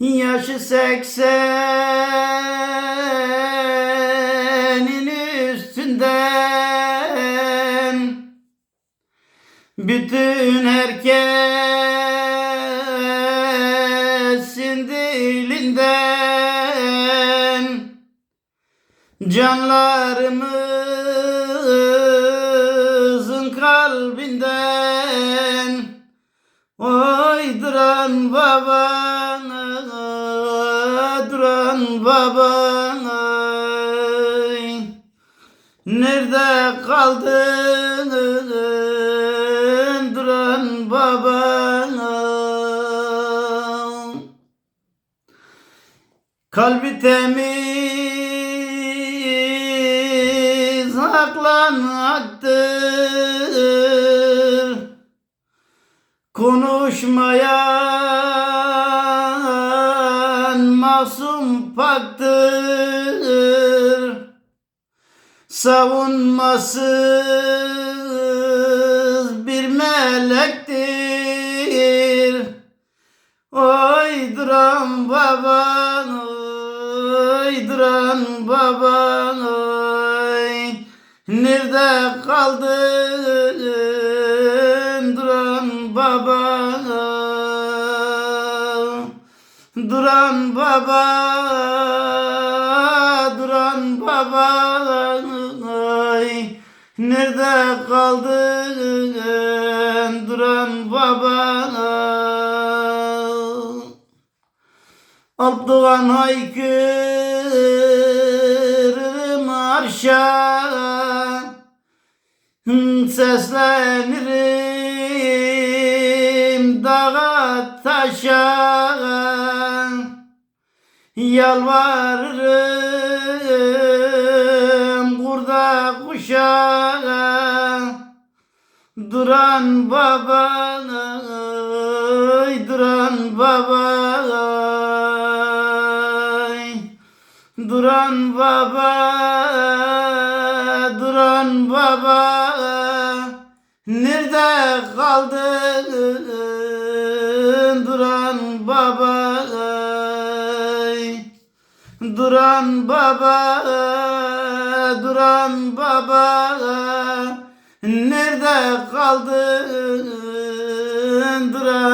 Yaşı seksenin üstünden. Bütün herkesin dilinden. Canlarımızın kalbinden Oy duran babana Duran babana Nerede kaldın Duran babana Kalbi temiz haklan haktır Konuşmayan masum paktır Savunmasız bir melektir. Oy duran baban oy duran baban oy. Nerede kaldın duran baban Duran baba duran baba oy Nerede kaldın? Duran baba Abdugan haykırırım arşa. Seslenirim dağa taşa Yalvarırım kurda kuşa Duran babana duran baba. Duran baba duran baba Nerede kaldın Duran baba duran baba Nerede kaldın? Duran